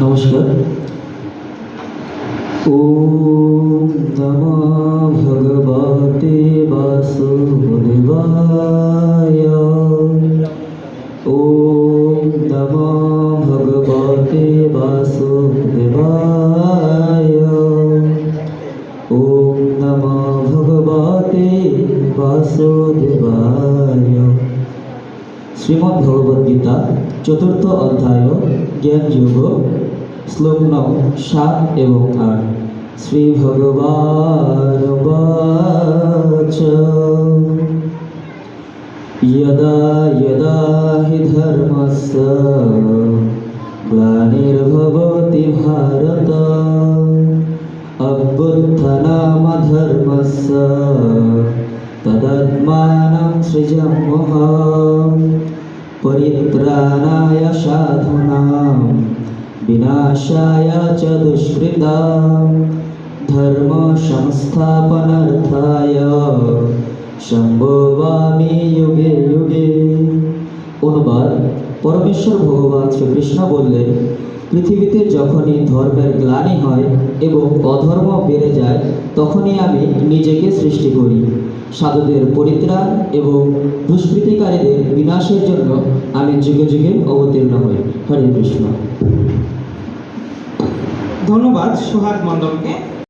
নমস্কার। ওম নমঃ ভগবতে বাসুদেবায়। ওম নমঃ ভগবতে বাসুদেবায়। ওম নমঃ ভগবতে বাসুদেবায়। শ্রীমদ্ ভগবদ গীতা চতুর্থ অধ্যায় জ্ঞান যোগ শ্লোক নং সাত এবং আট শ্রী ভগবান বাচ यदा यदा हि धर्मस्य ग्लानिर्भवति भारत अभ्युत्थनामधर्मस्य तदत्मानं सृजमहं परित्राणाय साधूनां विनाशाय च दुष्कृतां ধর্মসংস্থাপনার্থায় সম্ভবামি যুগে যুগে অনুবাদ পরমেশ্বর ভগবান শ্রীকৃষ্ণ বললেন পৃথিবীতে যখনই ধর্মের গ্লানি হয় এবং অধর্ম বেড়ে যায়, তখনই আমি নিজেকে সৃষ্টি করি। সাধুদের পরিত্রাণ এবং দুষ্কৃতিকারীদের বিনাশের জন্য আমি যুগে যুগে অবতীর্ণ হই। হরে কৃষ্ণ। ধন্যবাদ সোহাগ মণ্ডলকে।